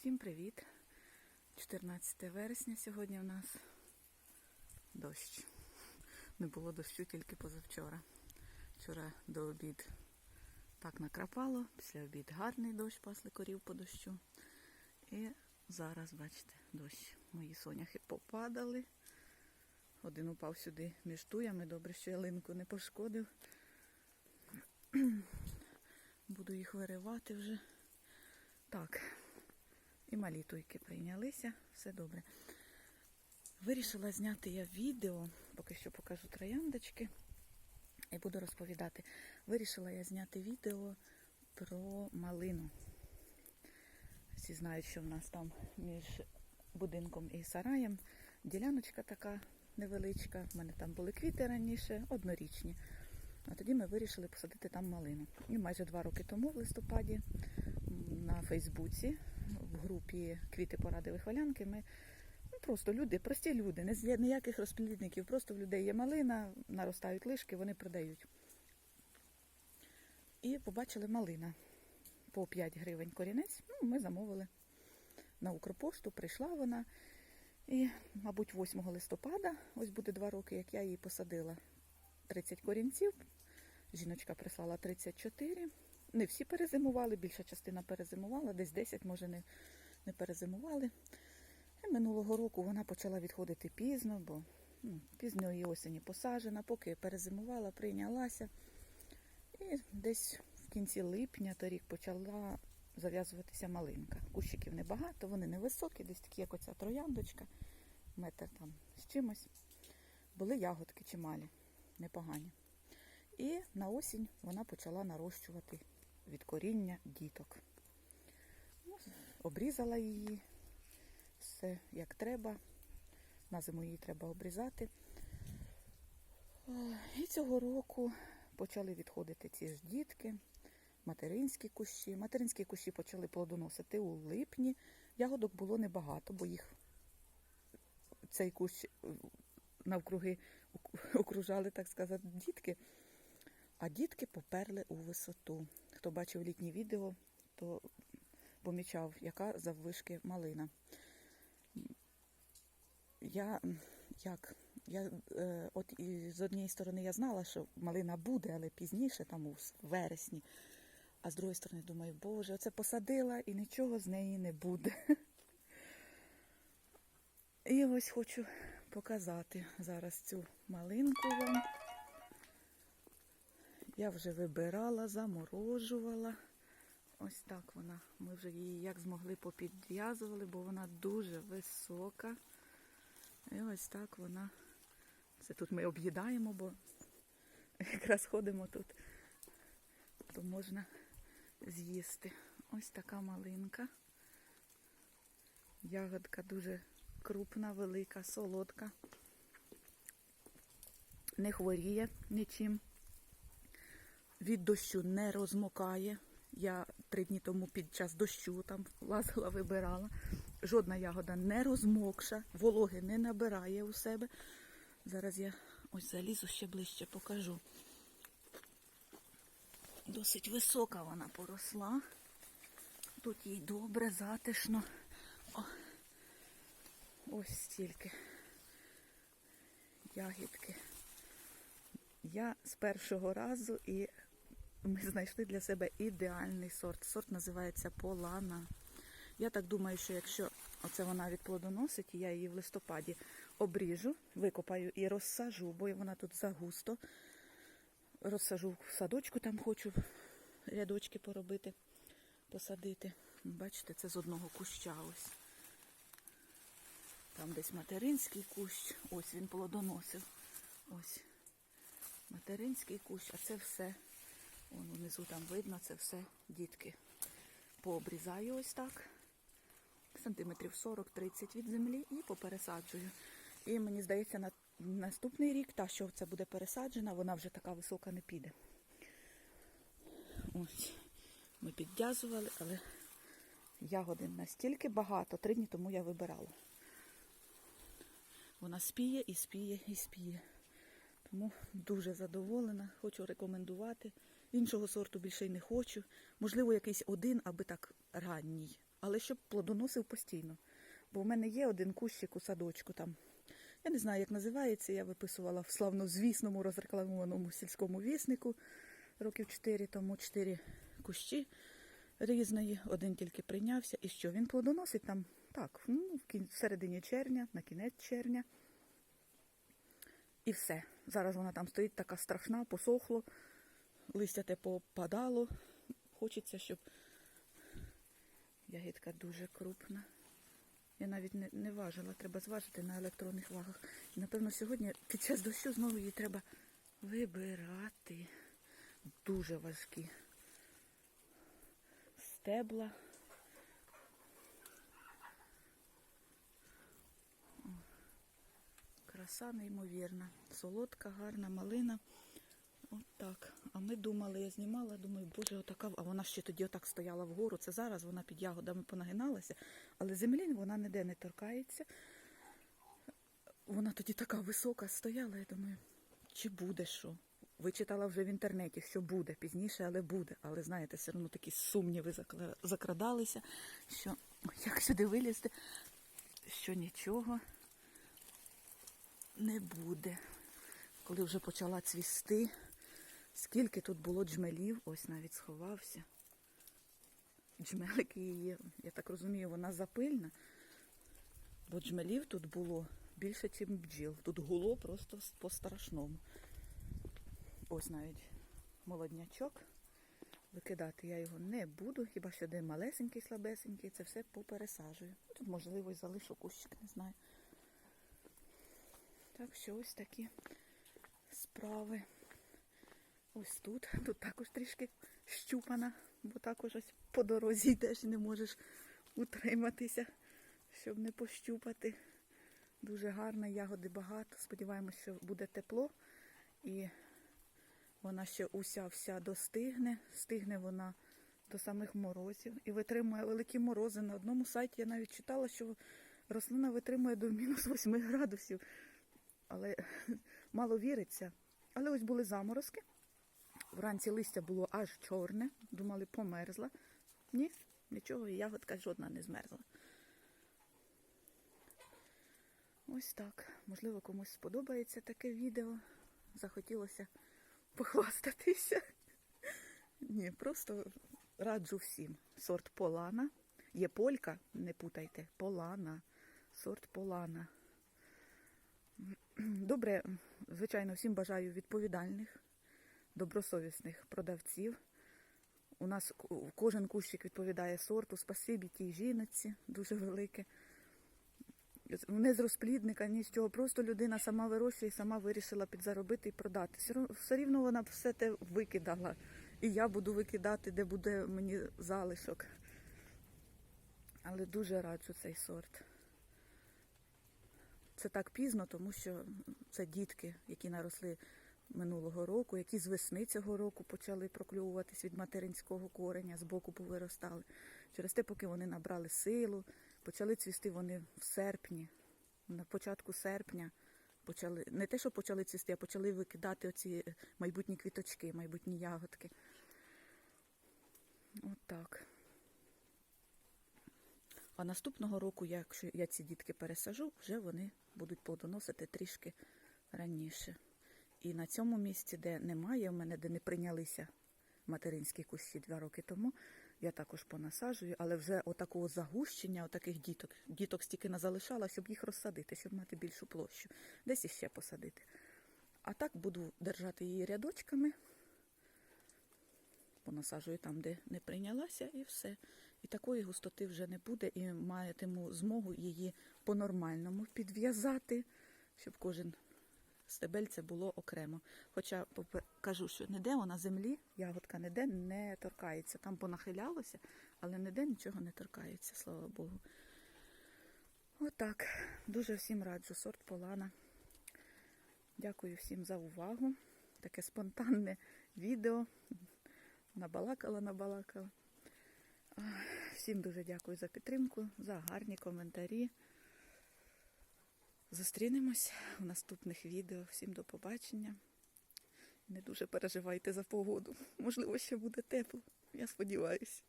Всім привіт! 14 вересня сьогодні у нас дощ. Не було дощу тільки позавчора. Вчора до обід так накрапало, після обід гарний дощ, пасли корів по дощу. І зараз, бачите, дощ. Мої соняхи попадали. Один упав сюди між туями. Добре, що ялинку не пошкодив. Буду їх виривати вже. Так, і малі туйки прийнялися, все добре. Вирішила зняти я відео, поки що покажу трояндочки і буду розповідати. Вирішила я зняти відео про малину. Всі знають, що в нас там між будинком і сараєм діляночка така невеличка. У мене там були квіти раніше, однорічні. А тоді ми вирішили посадити там малину. І майже два роки тому, в листопаді, на Фейсбуці, в групі Квіти поради вихвалянки, ми ну, просто люди, прості люди, не ніяких розплідників, просто в людей є малина, наростають лишки, вони продають. І побачили малина по 5 гривень корінець. Ну, ми замовили на Укрпошту, прийшла вона. І, мабуть, 8 листопада, ось буде два роки, як я її посадила. 30 корінців. Жіночка прислала 34. Не всі перезимували, більша частина перезимувала, десь 10, може, не, не перезимували. І минулого року вона почала відходити пізно, бо ну, пізньої осені посаджена, поки перезимувала, прийнялася. І десь в кінці липня торік почала зав'язуватися малинка. Кущиків небагато, вони невисокі, десь такі, як оця трояндочка, метр там з чимось. Були ягодки чималі, непогані. І на осінь вона почала нарощувати від коріння діток. Ну, обрізала її, все як треба. На зиму її треба обрізати. І цього року почали відходити ці ж дітки, материнські кущі. Материнські кущі почали плодоносити у липні. Ягодок було небагато, бо їх цей кущ е, навкруги окружали, так сказати, дітки. А дітки поперли у висоту. Хто бачив літнє відео, то помічав, яка заввишки малина. Я як? Я, е, от і з однієї сторони я знала, що малина буде, але пізніше, там у вересні. А з другої сторони думаю, боже, оце посадила і нічого з неї не буде. І ось хочу показати зараз цю малинку вам. Я вже вибирала, заморожувала. Ось так вона. Ми вже її як змогли попідв'язували, бо вона дуже висока. І ось так вона. Це тут ми об'їдаємо, бо якраз ходимо тут, то можна з'їсти. Ось така малинка. Ягодка дуже крупна, велика, солодка. Не хворіє нічим. Від дощу не розмокає. Я три дні тому під час дощу там лазила, вибирала. Жодна ягода не розмокша, вологи не набирає у себе. Зараз я ось залізу ще ближче покажу. Досить висока вона поросла. Тут їй добре, затишно. О, ось стільки ягідки. Я з першого разу і ми знайшли для себе ідеальний сорт. Сорт називається Полана. Я так думаю, що якщо оце вона відплодоносить, і я її в листопаді обріжу, викопаю і розсажу, бо вона тут загусто. Розсажу в садочку, там хочу рядочки поробити, посадити. Бачите, це з одного куща ось. Там десь материнський кущ, ось він плодоносив. Ось материнський кущ, а це все. Вон внизу там видно, це все дітки. Пообрізаю ось так. Сантиметрів 40-30 від землі і попересаджую. І мені здається, на наступний рік та, що це буде пересаджена, вона вже така висока не піде. Ось. Ми підв'язували, але ягоди настільки багато, три дні тому я вибирала. Вона спіє і спіє і спіє. Тому дуже задоволена, хочу рекомендувати. Іншого сорту більше й не хочу. Можливо, якийсь один, аби так ранній. але щоб плодоносив постійно. Бо в мене є один кущик у садочку там. Я не знаю, як називається, я виписувала в славнозвісному розрекламованому сільському віснику років 4 тому 4 кущі різної, один тільки прийнявся. І що? Він плодоносить там так, ну, в середині червня, на кінець червня. І все. Зараз вона там стоїть така страшна, посохло, листя те попадало. Хочеться, щоб ягідка дуже крупна. Я навіть не, не важила, треба зважити на електронних вагах. І, напевно, сьогодні під час дощу знову її треба вибирати. Дуже важкі стебла. Краса неймовірна. Солодка, гарна малина. От. А ми думали, я знімала, думаю, боже, отака, а вона ще тоді отак стояла вгору. Це зараз вона під ягодами понагиналася, але землі вона ніде не торкається. Вона тоді така висока стояла, я думаю, чи буде що? Вичитала вже в інтернеті, що буде пізніше, але буде. Але знаєте, все одно такі сумніви закрадалися, що як сюди вилізти, що нічого не буде. Коли вже почала цвісти, скільки тут було джмелів, ось навіть сховався. Джмелики її, я так розумію, вона запильна, бо джмелів тут було більше, ніж бджіл. Тут гуло просто по-страшному. Ось навіть молоднячок. Викидати я його не буду, хіба що де малесенький, слабесенький, це все попересаджую. Ну, Тут, можливо, і залишу кущик, не знаю. Так що ось такі справи. Ось тут. Тут також трішки щупана, бо також ось по дорозі йдеш не можеш утриматися, щоб не пощупати. Дуже гарна, ягоди багато. Сподіваємось, що буде тепло і вона ще уся вся достигне. Стигне вона до самих морозів і витримує великі морози. На одному сайті я навіть читала, що рослина витримує до мінус 8 градусів. Але мало віриться. Але ось були заморозки. Вранці листя було аж чорне. Думали, померзла. Ні, нічого, і ягодка жодна не змерзла. Ось так. Можливо, комусь сподобається таке відео. Захотілося похвастатися. Ні, просто раджу всім. Сорт Полана. Є полька, не путайте, Полана. Сорт Полана. Добре, звичайно, всім бажаю відповідальних, добросовісних продавців. У нас кожен кущик відповідає сорту. Спасибі тій жіноці, дуже велике. Не з розплідника, ні з чого. Просто людина сама вирощує сама вирішила підзаробити і продати. Все рівно вона все те викидала. І я буду викидати, де буде мені залишок. Але дуже раджу цей сорт. Це так пізно, тому що це дітки, які наросли минулого року, які з весни цього року почали проклюватись від материнського кореня, з боку повиростали. Через те, поки вони набрали силу, почали цвісти вони в серпні, на початку серпня. Почали не те, що почали цвісти, а почали викидати оці майбутні квіточки, майбутні ягодки. От так. А наступного року, якщо я ці дітки пересажу, вже вони будуть плодоносити трішки раніше. І на цьому місці, де немає в мене, де не прийнялися материнські кущі два роки тому, я також понасаджую, але вже отакого загущення, отаких діток, діток стільки не залишала, щоб їх розсадити, щоб мати більшу площу. Десь іще посадити. А так буду держати її рядочками, понасаджую там, де не прийнялася, і все. І такої густоти вже не буде, і матиму змогу її по-нормальному підв'язати, щоб кожен стебельце було окремо. Хоча кажу, що ніде вона землі, ягодка ніде не торкається. Там понахилялося, але ніде нічого не торкається, слава Богу. Отак. Дуже всім раджу сорт Полана. Дякую всім за увагу. Таке спонтанне відео. Набалакала, набалакала. Всім дуже дякую за підтримку, за гарні коментарі. Зустрінемось у наступних відео. Всім до побачення. Не дуже переживайте за погоду. Можливо, ще буде тепло. Я сподіваюся.